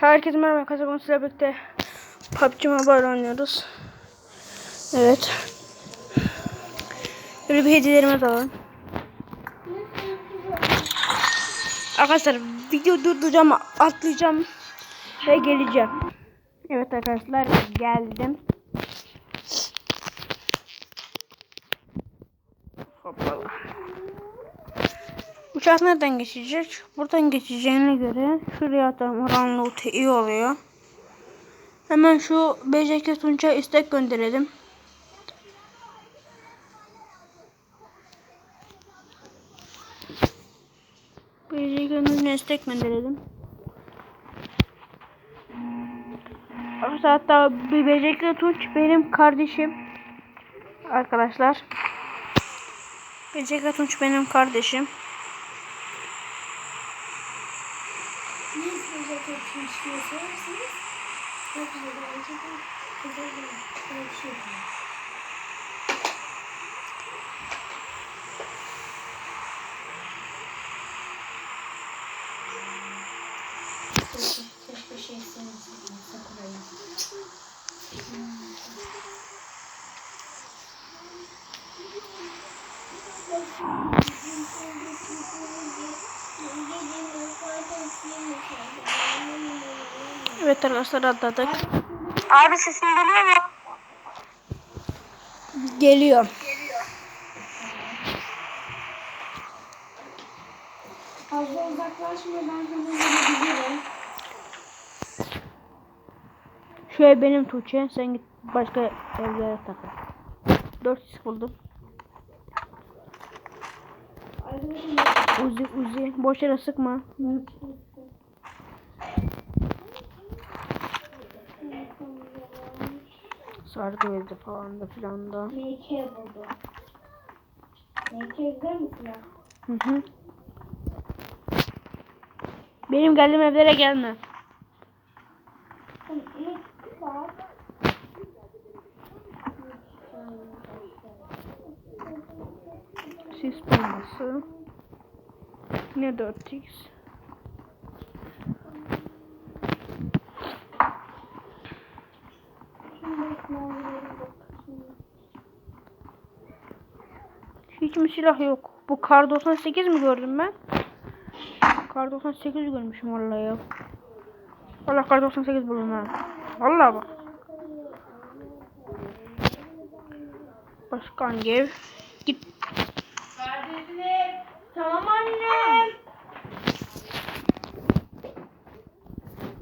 Herkese merhaba arkadaşlar. Bugün sizlerle birlikte PUBG Mobile oynuyoruz. Evet. Böyle bir hediyelerimiz alalım. Arkadaşlar video durduracağım, atlayacağım ve geleceğim. Evet arkadaşlar geldim. Hoppala. Uçak nereden geçecek? Buradan geçeceğine göre şuraya atalım. Oranın loot'u iyi oluyor. Hemen şu BJK Tunç'a istek gönderelim. BJK Tunç'a istek gönderelim. Hatta BJK Tunç benim kardeşim. Arkadaşlar. BJK Tunç benim kardeşim. İstiyorsanız çok güzel gerçekten güzel bir şey yapıyor. Keşke şey sevmesin. Sakura'yı. Evet arkadaşlar atladık. Abi sesin geliyor mu? Geliyor. Fazla uzaklaşmadan hızlı gidebilirim. Şu ev benim Tuğçe. Sen git başka evlere takıl. 4 buldum. Uzi Uzi. Boş yere sıkma. Sargı bezi falan da filan da. MK buldu. MK izler misin? Hı hı. Benim geldiğim evlere gelme. Sis bombası. Ne 4x. Hiç mi silah yok? Bu kar 98 mi gördüm ben? Kar 98 görmüşüm vallahi ya. Vallahi kar 98 buldum ha. Vallahi bak. Başka hangi ev? Git. Tamam annem.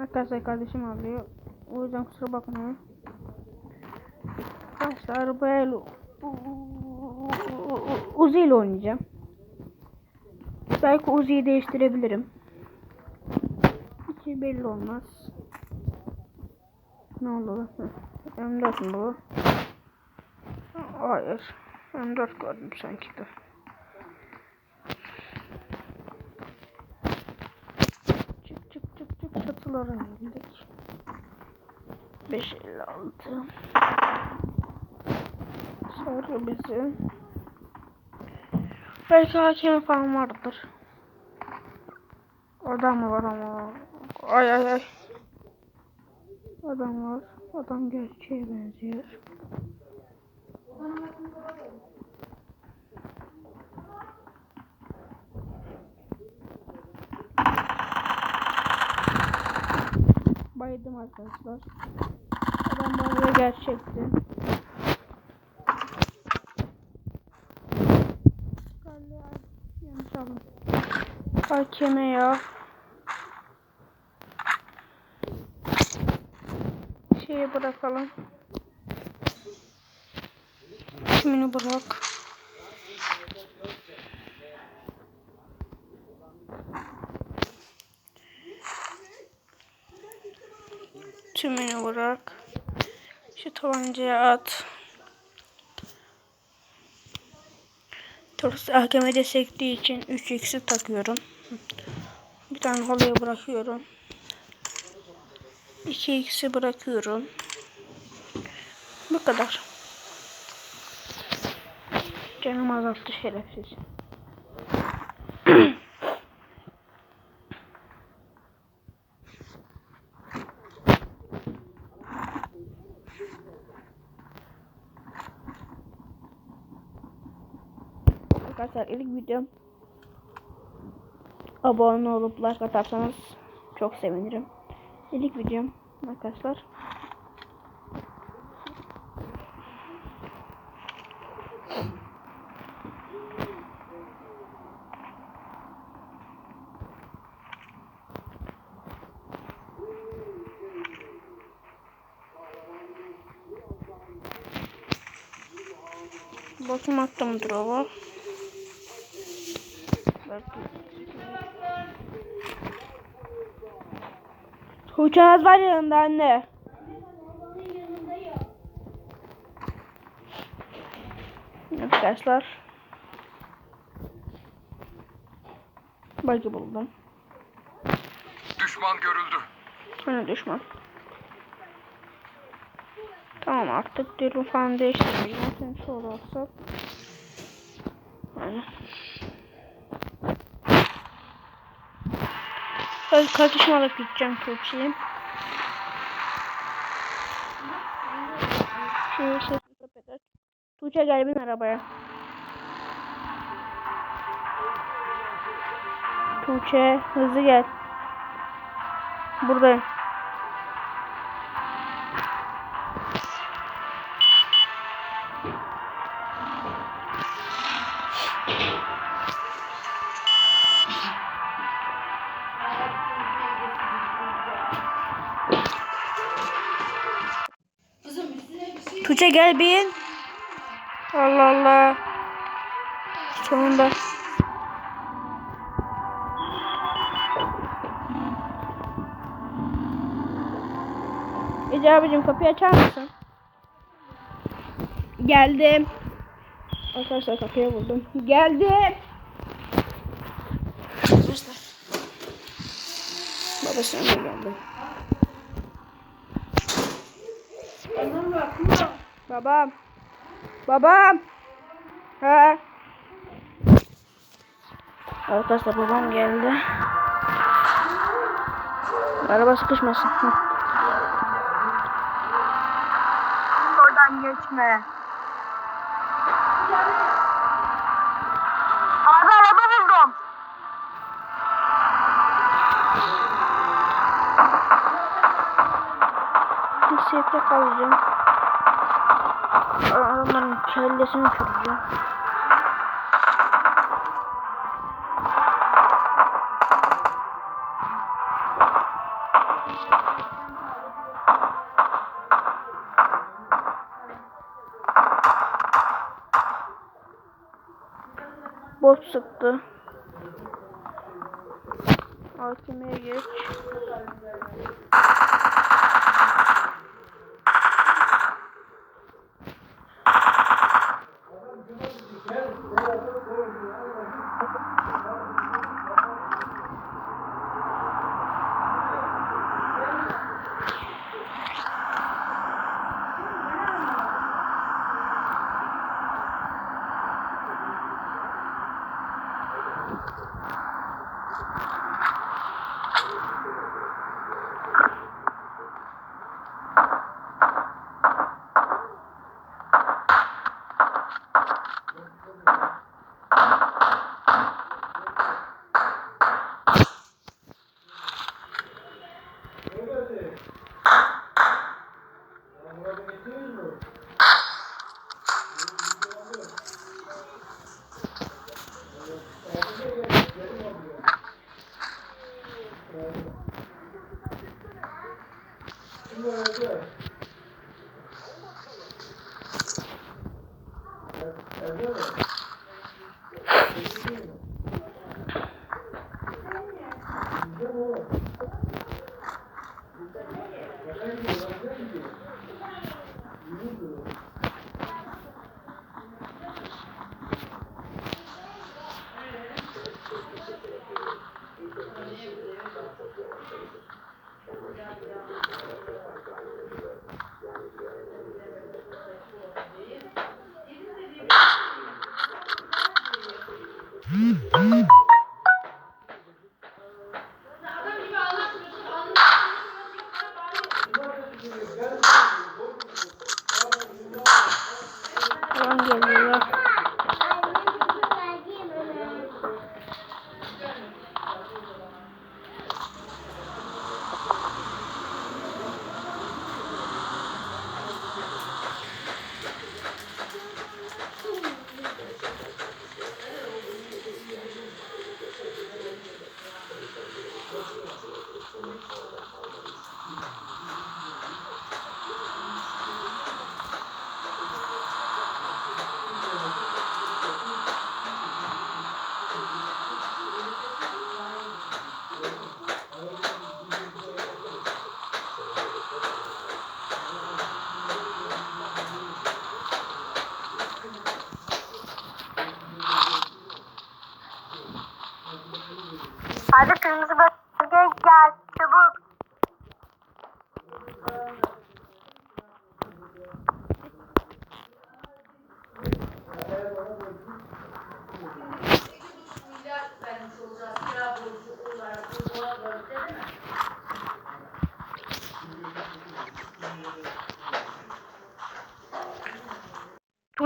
Arkadaşlar kardeşim alıyor. O yüzden kusura bakmayın. Arkadaşlar böyle Uzi ile oynayacağım. Belki Uzi'yi değiştirebilirim. Hiç belli olmaz. Ne oldu? Hı, M4 mü bu? Hayır. M4 gördüm sanki de. Çık çık çık çık çatılara indik. 556 Sarı bizi. Belki hakem falan vardır. Adam var ama? Ay ay ay. Adam var. Adam gerçeğe benziyor. Baydım arkadaşlar. Adam bana gerçekti. Hakeme ya. Şeyi bırakalım. Kimini bırak. Tümünü bırak. Şu tabancayı at. Torus AKM'de sektiği için 3x'i takıyorum. Bir tane halaya bırakıyorum. 2x'i bırakıyorum. Bu kadar. Canım azalttı şerefsiz. Arkadaşlar ilk videom abone olup like atarsanız çok sevinirim. İlk videom arkadaşlar. Bakım attım drop'a. Uçağınız var yanında anne. Arkadaşlar. Bug'i buldum. Düşman görüldü. Hani düşman. Tamam artık diyorum falan değiştirmeyeceğim. Seni sonra WhatsApp. Yani. Kardeşim alıp gideceğim Tuğçe'yi. Şu sesli aç. Tuğçe gel bin arabaya. Tuğçe hızlı gel. Buradayım. Tuğçe gel bin. Allah Allah. Sonunda. Ece abicim kapıyı açar mısın? Geldim. Arkadaşlar kapıya vurdum. Geldim. Arkadaşlar. Babasına geldim. Babam. Babam. Ha. Arkadaşlar babam geldi. Araba sıkışmasın. Oradan geçme. Abi araba buldum. Bir sefre kalacağım. Kellesini uçuracağım. Bot sıktı. Hakimeye geç. Falan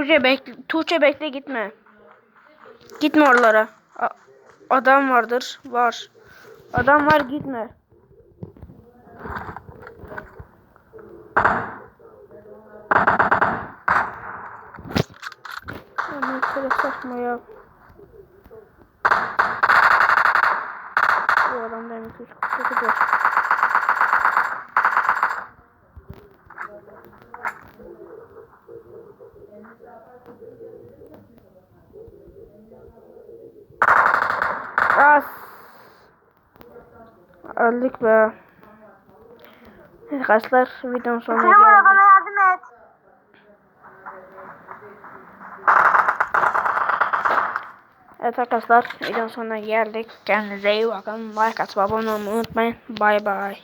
Tuğçe bekle, Tuğçe bekle gitme. Gitme oralara. A- adam vardır. Var. Adam var gitme. Ama böyle saçma ya. Bu adamda M249 var. As. Öldük be. Arkadaşlar videonun sonuna geldik. bana yardım et. Evet arkadaşlar videonun sonuna geldik. Kendinize iyi bakın. Like atıp abone olmayı unutmayın. Bay bay.